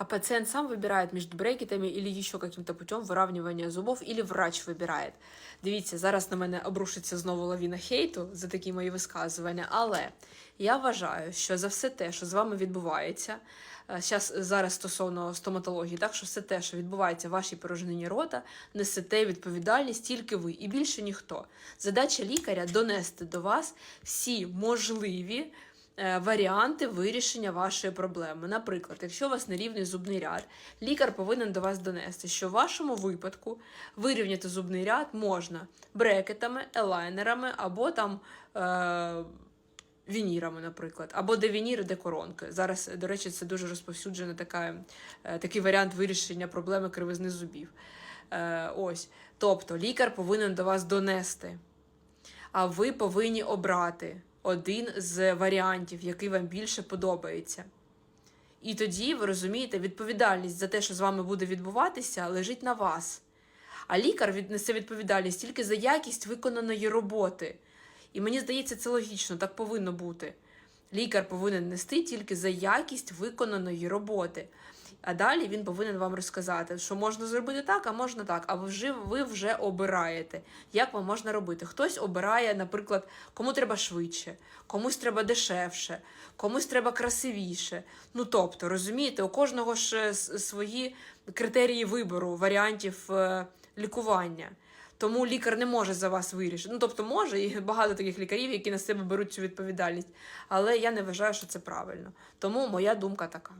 А пациент сам выбирает между брекетами или еще каким-то путем выравнивания зубов, или врач вибирає. Дивіться, зараз на мене обрушиться знову лавіна хейту за такі мої висказування, але я вважаю, що за все те, що з вами відбувається, зараз, зараз стосовно стоматології, так що все те, що відбувається в вашій порожнині рота, несете відповідальність тільки ви і більше ніхто. Задача лікаря донести до вас всі можливі е, варіанти вирішення вашої проблеми. Наприклад, якщо у вас нерівний зубний ряд, лікар повинен до вас донести, що в вашому випадку вирівняти зубний ряд можна брекетами, елайнерами або там. Е- Вінірами, наприклад, або де вініри, де коронки. Зараз, до речі, це дуже розповсюджений така, е, такий варіант вирішення проблеми кривизни зубів. Е, ось. Тобто лікар повинен до вас донести, а ви повинні обрати один з варіантів, який вам більше подобається. І тоді ви розумієте, відповідальність за те, що з вами буде відбуватися, лежить на вас. А лікар віднесе відповідальність тільки за якість виконаної роботи. І мені здається, це логічно, так повинно бути. Лікар повинен нести тільки за якість виконаної роботи. А далі він повинен вам розказати, що можна зробити так, а можна так. А ви вже, ви вже обираєте, як вам можна робити. Хтось обирає, наприклад, кому треба швидше, комусь треба дешевше, комусь треба красивіше. Ну тобто, розумієте, у кожного ж е, свої критерії вибору варіантів е, лікування. Тому лікар не може за вас вирішити. Ну, тобто може, і багато таких лікарів, які на себе беруть цю відповідальність. Але я не вважаю, що це правильно. Тому моя думка така.